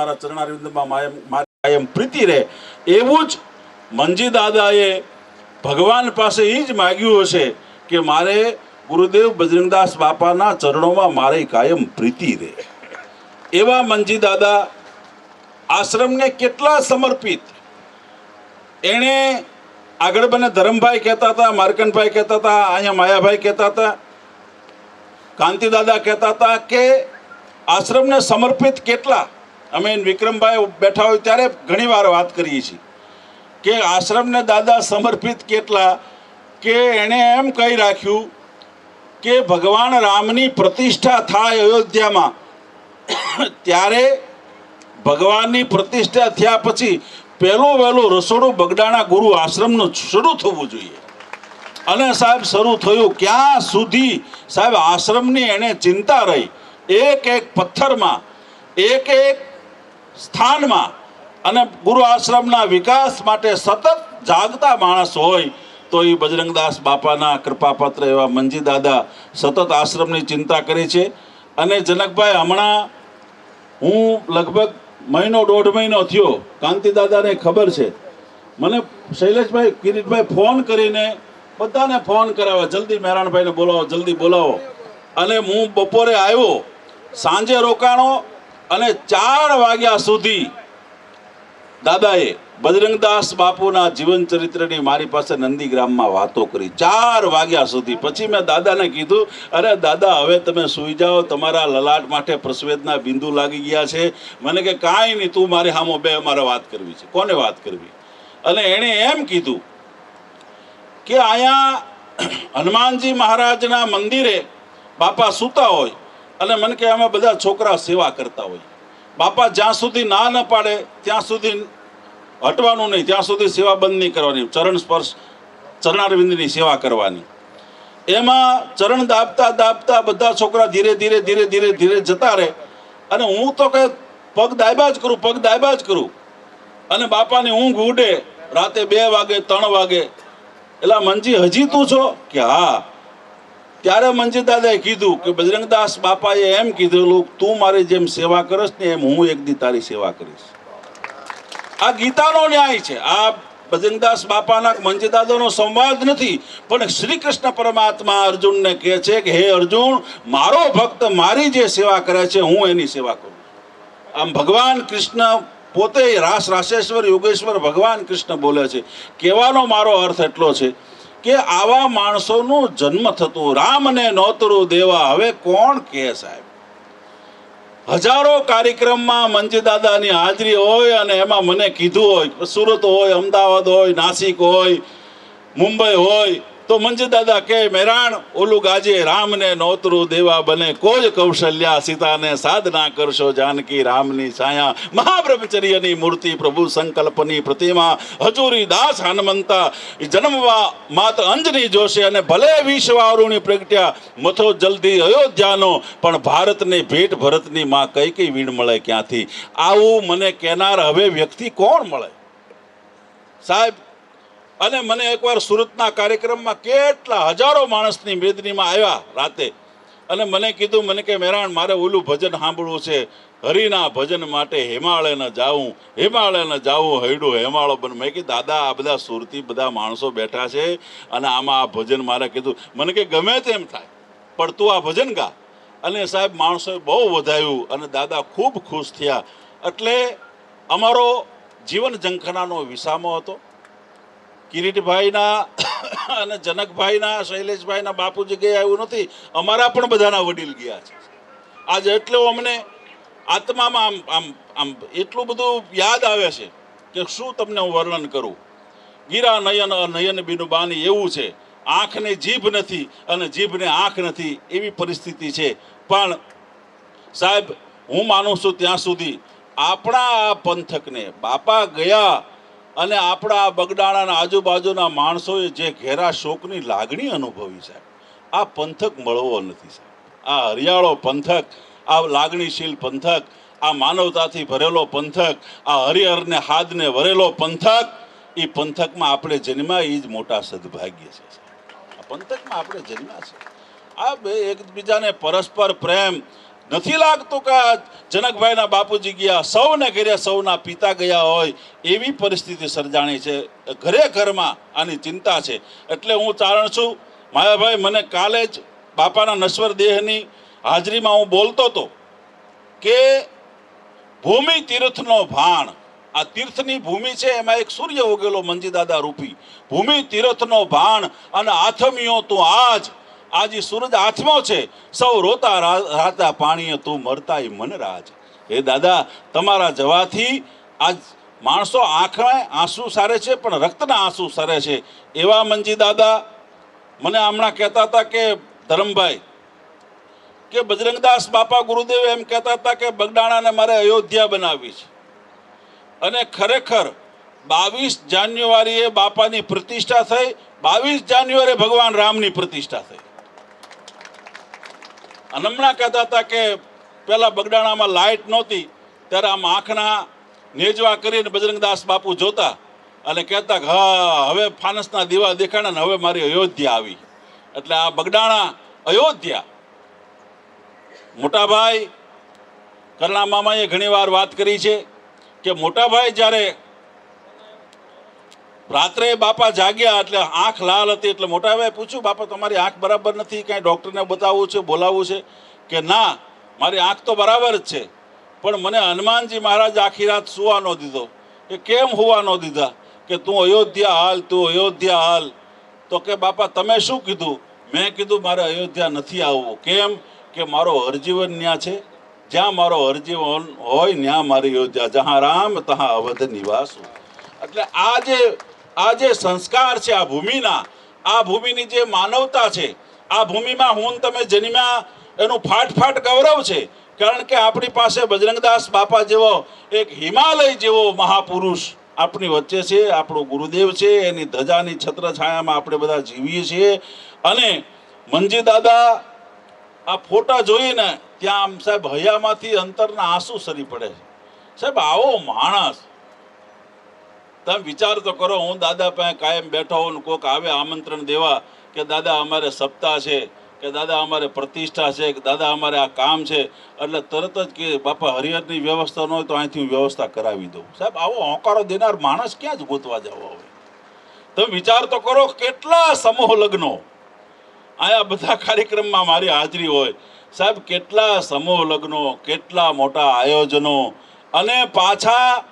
મારા ચરણારવિંદમાં માયમ મારી કાયમ પ્રીતિ રહે. એવું જ મંજી દાદાએ ભગવાન પાસે એ જ માગ્યું હશે કે મારે ગુરુદેવ બજરંગદાસ બાપાના ચરણોમાં મારી કાયમ પ્રીતિ રહે. એવા મંજી દાદા આશ્રમને કેટલા સમર્પિત. એણે આગળ બને ધરમભાઈ કહેતા હતા માર્કનભાઈ કહેતા હતા, અહીંયા માયાભાઈ કહેતા હતા, કાંતિ દાદા કહેતા હતા કે આશ્રમને સમર્પિત કેટલા? અમે વિક્રમભાઈ બેઠા હોય ત્યારે ઘણી વાર વાત કરીએ છીએ કે આશ્રમને દાદા સમર્પિત કેટલા કે એણે એમ કહી રાખ્યું કે ભગવાન રામની પ્રતિષ્ઠા થાય અયોધ્યામાં. ત્યારે ભગવાનની પ્રતિષ્ઠા થયા પછી પહેલું વહેલું રસોડું બગડાણા ગુરુ આશ્રમનું શરૂ થવું જોઈએ. અને સાહેબ શરૂ થયું ક્યાં સુધી? સાહેબ આશ્રમની એને ચિંતા રહી. એક એક પથ્થરમાં, એક એક સ્થાનમાં અને ગુરુ આશ્રમના વિકાસ માટે સતત જાગતા માણસ હોય, તો એ બજરંગદાસ બાપાના કૃપાપાત્ર એવા મંજી દાદા સતત આશ્રમની ચિંતા કરી છે. અને જનકભાઈ, હમણાં હું લગભગ મહિનો દોઢ મહિનો થયો, કાંતિ દાદાને ખબર છે. મને શૈલેષભાઈ, કિરીટભાઈ ફોન કરીને બધાને ફોન કરાવ્યા, જલ્દી મહેરાણભાઈને બોલાવો, જલ્દી બોલાવો. અને હું બપોરે આવ્યો, સાંજે રોકાણો અને ચાર વાગ્યા સુધી દાદાએ બજરંગદાસ બાપુના જીવન ચરિત્રની મારી પાસે નંદીગ્રામમાં વાતો કરી. ચાર વાગ્યા સુધી. પછી મેં દાદાને કીધું, અરે દાદા, હવે તમે સૂઈ જાઓ, તમારા લલાટ માટે પ્રસવેદના બિંદુ લાગી ગયા છે. મને કે કાંઈ નહીં, તું મારે હામો બે મારે વાત કરવી છે. કોને વાત કરવી? અને એણે એમ કીધું કે અહીંયા હનુમાનજી મહારાજના મંદિરે બાપા સૂતા હોય અને મને કે અમે બધા છોકરા સેવા કરતા હોય. બાપા જ્યાં સુધી ના ન પાડે, ત્યાં સુધી હટવાનું નહીં, ત્યાં સુધી સેવા બંધ નહીં કરવાની. ચરણ સ્પર્શ, ચરણારવિંદની સેવા કરવાની. એમાં ચરણ દાબતા દાબતા બધા છોકરા ધીરે ધીરે ધીરે ધીરે ધીરે જતા રહે. અને હું તો કે પગ દાયબા જ કરું, પગ દાયબા જ કરું. અને બાપાની ઊંઘ ઉડે. રાતે બે વાગે, ત્રણ વાગે. એટલે મનજી, હજી તું છો? કે હા. ત્યારે મંજીદાદાએ કીધું કે બજરંગદાસ બાપાએ એમ કીધેલું તું મારી જેમ સેવા કરશ ને એમ હું એક દી તારી સેવા કરીશ. આ ગીતાનો ન્યાય છે. આ બજરંગદાસ બાપાના મંજીદાદાનો સંવાદ નથી, પણ શ્રી કૃષ્ણ પરમાત્મા અર્જુનને કહે છે કે, હે અર્જુન, મારો ભક્ત મારી જે સેવા કરે છે, હું એની સેવા કરું. આમ ભગવાન કૃષ્ણ પોતે રાસ રાસેશ્વર યોગેશ્વર ભગવાન કૃષ્ણ બોલે છે. કહેવાનો મારો અર્થ એટલો છે કે આવા માણસોનું જન્મ થતો, રામને નોતરું દેવા, હવે કોણ કે સાહેબ? હજારો કાર્યક્રમમાં મંજી દાદાની હાજરી હોય અને એમાં મને કીધું હોય, સુરત હોય, અમદાવાદ હોય, નાસિક હોય, મુંબઈ હોય તો મંજુદાદા કે મેરાણ ઓલું ગાજે રામને નોતરું દેવા બને. કોજ કૌશલ્યા સીતાને સાધના કરશો જાનકી રામની છાયા. મહાબ્રહ્મચર્યની મૂર્તિ, પ્રભુ સંકલ્પની પ્રતિમા, હજુરી દાસ હનુમંતા જન્મવા માત અંજની જોશે અને ભલે વિશ્વારુણી પ્રગટ્યા, મથો જલ્દી અયોધ્યાનો. પણ ભારતને ભેટ ભરતની માં કઈ કઈ વીણ મળે ક્યાંથી? આવું મને કહેનાર હવે વ્યક્તિ કોણ મળે? સાહેબ અને મને એકવાર સુરતના કાર્યક્રમમાં કેટલા હજારો માણસની મેદનીમાં આવ્યા રાતે. અને મને કીધું, મને કે મેરાણ, મારે ઓલું ભજન સાંભળવું છે. હરિના ભજન માટે હિમાલય જાવું હિમાલય જાવું હૈડું હેમાળો બન. મેં કીધું, દાદા, આ બધા સુરતી બધા માણસો બેઠા છે અને આમાં આ ભજન મારે કીધું. મને કે, ગમે તેમ થાય, પણ તું આ ભજન ગા. અને સાહેબ માણસોએ બહુ વધાયું અને દાદા ખૂબ ખુશ થયા. એટલે અમારો જીવન જંખનાનો વિસામો હતો. કિરીટભાઈના અને જનકભાઈના, શૈલેષભાઈના બાપુજી ગયા એવું નથી, અમારા પણ બધાના વડીલ ગયા છે. આજે એટલું અમને આત્મામાં આમ આમ આમ એટલું બધું યાદ આવે છે કે શું તમને હું વર્ણન કરું? ગીરા નયન નયન બીનું બાની એવું છે, આંખને જીભ નથી અને જીભને આંખ નથી એવી પરિસ્થિતિ છે. પણ સાહેબ, હું માનું છું ત્યાં સુધી આપણા આ પંથકને, બાપા ગયા અને આપણા આ બગડાણાના આજુબાજુના માણસોએ જે ઘેરા શોકની લાગણી અનુભવી સાહેબ આ પંથક મળવો નથી સાહેબ. આ હરિયાળો પંથક, આ લાગણીશીલ પંથક, આ માનવતાથી ભરેલો પંથક, આ હરિહરને હાદને વરેલો પંથક, એ પંથકમાં આપણે જન્મ્યા એ જ મોટા સદભાગ્ય છે આ પંથકમાં આપણે જન્મ્યા છે. આ બે એકબીજાને પરસ્પર પ્રેમ નથી લાગતું કે જનકભાઈના બાપુજી ગયા, સૌને ઘરે સૌના પિતા ગયા હોય, એવી પરિસ્થિતિ સર્જાણી છે. ઘરે ઘરમાં આની ચિંતા છે. એટલે હું ચારણ છું. માયાભાઈ, મને કાલે જ બાપાના નશ્વર દેહની હાજરીમાં હું બોલતો હતો કે ભૂમિ તીર્થનો ભાણ. આ તીર્થની ભૂમિ છે, એમાં એક સૂર્ય ઉગેલો મંજીદાદા રૂપી. ભૂમિ તીર્થનો ભાણ અને આથમીઓ તું આજ આજે સૂરજ આથમો છે. સૌ રોતા રાતા પાણીએ તું મરતાય મન રાજ. એ દાદા, તમારા જવાથી આજ માણસો આંખમાં આંસુ સારે છે, પણ રક્તના આંસુ સરે છે. એવા મંજી દાદા, મને હમણાં કહેતા હતા કે, ધરમભાઈ, કે બજરંગદાસ બાપા ગુરુદેવ એમ કહેતા હતા કે, બગડાણાને મારે અયોધ્યા બનાવી છે. અને ખરેખર બાવીસ જાન્યુઆરીએ બાપાની પ્રતિષ્ઠા થઈ, બાવીસ જાન્યુઆરીએ ભગવાન રામની પ્રતિષ્ઠા થઈ. અને હમણાં કહેતા હતા કે પહેલાં બગડાણામાં લાઇટ નહોતી, ત્યારે આમ આંખના નેજવા કરીને બજરંગદાસ બાપુ જોતા અને કહેતા કે, હા, હવે ફાનસના દીવા દેખાણા ને હવે મારી અયોધ્યા આવી. એટલે આ બગડાણા અયોધ્યા. મોટાભાઈ કરણા મામાએ ઘણીવાર વાત કરી છે કે મોટાભાઈ જ્યારે રાત્રે બાપા જાગ્યા એટલે આંખ લાલ હતી એટલે મોટાભાઈ પૂછ્યું, બાપા, તમારી આંખ બરાબર નથી, કાંઈ ડૉક્ટરને બતાવવું છે, બોલાવવું છે? કે, ના, મારી આંખ તો બરાબર જ છે, પણ મને હનુમાનજી મહારાજ આખી રાત સુવા ન દીધો. કે, કેમ હોવા ન દીધા? કે, તું અયોધ્યા હાલ, તું અયોધ્યા હાલ. તો કે, બાપા, તમે શું કીધું? મેં કીધું, મારે અયોધ્યા નથી આવવું. કેમ? કે, મારો હરજીવન ન્યા છે, જ્યાં મારો હરજીવન હોય ત્યાં મારી અયોધ્યા, જહાં રામ, તહાં અવધ નિવાસ એટલે આ જે આ જે સંસ્કાર છે આ ભૂમિના, આ ભૂમિની જે માનવતા છે, આ ભૂમિમાં હું તમે જન્મ્યા એનું ફાટ ફાટ ગૌરવ છે, કારણ કે આપણી પાસે બજરંગદાસ બાપા જેવો એક હિમાલય જેવો મહાપુરુષ આપણી વચ્ચે છે, આપણો ગુરુદેવ છે, એની ધજાની છત્રછાયામાં આપણે બધા જીવીએ છીએ. અને મંજી દાદા, આ ફોટા જોઈને ત્યાં આમ સાહેબ હૈયામાંથી અંતરના આંસુ સરી પડે છે. સાહેબ, આવો માણસ તમે વિચાર તો કરો, હું દાદા પાસે કાયમ બેઠો હોઉં કોઈક આવે આમંત્રણ દેવા કે દાદા અમારે સપ્તાહ છે, કે દાદા અમારે પ્રતિષ્ઠા છે, કે દાદા અમારે આ કામ છે, એટલે તરત જ કે બાપા હરિહરની વ્યવસ્થા ન હોય તો અહીંથી હું વ્યવસ્થા કરાવી દઉં. સાહેબ, આવો હોંકારો દેનાર માણસ ક્યાં જ ગોતવા જવો હોય? તમે વિચાર તો કરો કેટલા સમૂહ લગ્નો? અહીંયા બધા કાર્યક્રમમાં મારી હાજરી હોય. સાહેબ, કેટલા સમૂહ લગ્નો, કેટલા મોટા આયોજનો? અને પાછા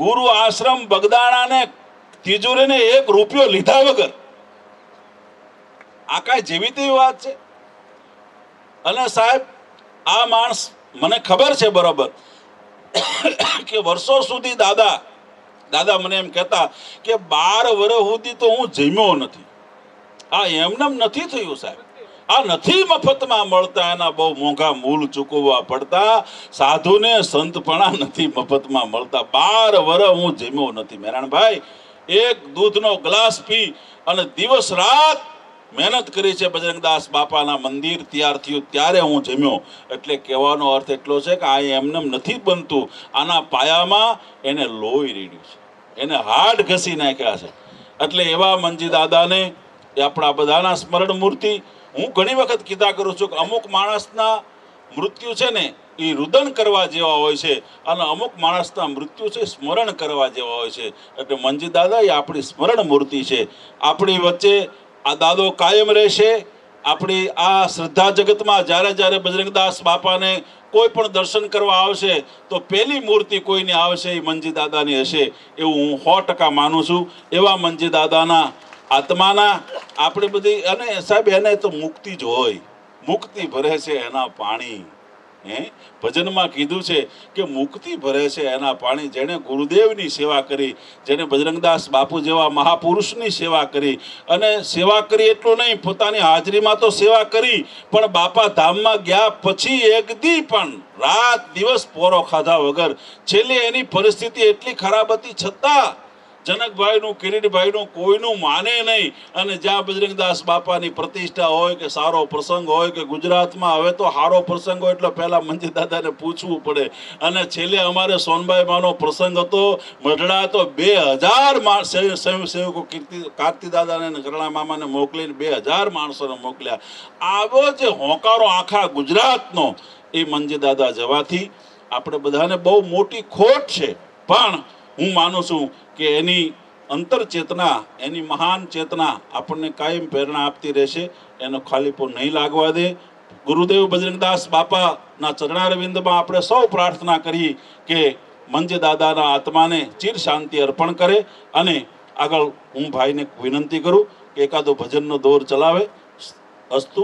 ગુરુ આશ્રમ બગદાણાને તિજોરીને એક રૂપિયો લીધા વગર. આ કાંઈ જેવી તેવી વાત છે? અને સાહેબ, આ માણસ મને ખબર છે બરોબર કે વર્ષો સુધી દાદા દાદા મને એમ કહેતા કે બાર વર્ષ સુધી તો હું જમ્યો નથી. આ એમનેમ નથી થયું સાહેબ. આ નથી મફતમાં મળતા, એના બહુ મોંઘા મૂલ ચૂકવવા પડતા. સાધુને સંતપણા નથી મફતમાં મળતા. બાર વર હું જમ્યો નથી, મેરાણભાઈ. એક દૂધનો ગ્લાસ પી અને દિવસ રાત મહેનત કરી છે બજરંગદાસ બાપાના મંદિર તૈયાર થયું, ત્યારે હું જમ્યો. એટલે કહેવાનો અર્થ એટલો છે કે આ એમનેમ નથી બનતું. આના પાયામાં એને લોહી રેડ્યું છે. એને હાડ ઘસી નાખ્યા છે. એટલે એવા મંજી દાદાને એ આપણા બધાના સ્મરણ મૂર્તિ હું ઘણી વખત કીધા કરું છું કે અમુક માણસના મૃત્યુ છે ને એ રુદન કરવા જેવા હોય છે અને અમુક માણસના મૃત્યુ છે સ્મરણ કરવા જેવા હોય છે. એટલે મંજી દાદા એ આપણી સ્મરણ મૂર્તિ છે. આપણી વચ્ચે આ દાદો કાયમ રહેશે. આપણી આ શ્રદ્ધા જગતમાં જ્યારે જ્યારે બજરંગદાસ બાપાને કોઈ પણ દર્શન કરવા આવશે તો પહેલી મૂર્તિ કોઈની આવશે એ મંજી દાદાની હશે. એવું હું સો ટકા માનું છું. એવા મંજી દાદાના આત્માના આપણે બધી, અને સાહેબ, એને તો મુક્તિ જ હોય. મુક્તિ ભરે છે એના પાણી. હે? ભજનમાં કીધું છે કે મુક્તિ ભરે છે એના પાણી. જેણે ગુરુદેવની સેવા કરી, જેણે બજરંગદાસ બાપુ જેવા મહાપુરુષની સેવા કરી, અને સેવા કરી એટલું નહીં, પોતાની હાજરીમાં તો સેવા કરી, પણ બાપા ધામમાં ગયા પછી એક દી પણ રાત દિવસ પોરો ખાધા વગર. છેલ્લે એની પરિસ્થિતિ એટલી ખરાબ હતી છતાં જનકભાઈનું, કિરીટભાઈનું કોઈનું માને નહીં. અને જ્યાં બજરંગદાસ બાપાની પ્રતિષ્ઠા હોય કે સારો પ્રસંગ હોય કે ગુજરાતમાં હવે તો સારો પ્રસંગ હોય એટલે પહેલાં મંજી દાદાને પૂછવું પડે. અને છેલ્લે અમારે સોનભાઈ માનો પ્રસંગ હતો, મઢડા તો બે હજાર સ્વયંસેવકો કીર્તિ, કાર્તિ દાદાને કરણા મામાને મોકલીને બે હજાર માણસોને મોકલ્યા. આવો જે હોંકારો આખા ગુજરાતનો, એ મંજી દાદા જવાથી. આપણે બધાને બહુ મોટી ખોટ છે. પણ હું માનું છું કે એની અંતર ચેતના એની મહાન ચેતના આપણને કાયમ પ્રેરણા આપતી રહેશે. એનો ખાલીપો નહીં લાગવા દે. ગુરુદેવ બજરંગદાસ બાપાના ચરણારવિંદમાં આપણે સૌ પ્રાર્થના કરી કે મંજ દાદાના આત્માને ચિર શાંતિ અર્પણ કરે અને આગળ હું ભાઈને વિનંતી કરું કે એકાદો ભજનનો દોર ચલાવે. અસ્તુ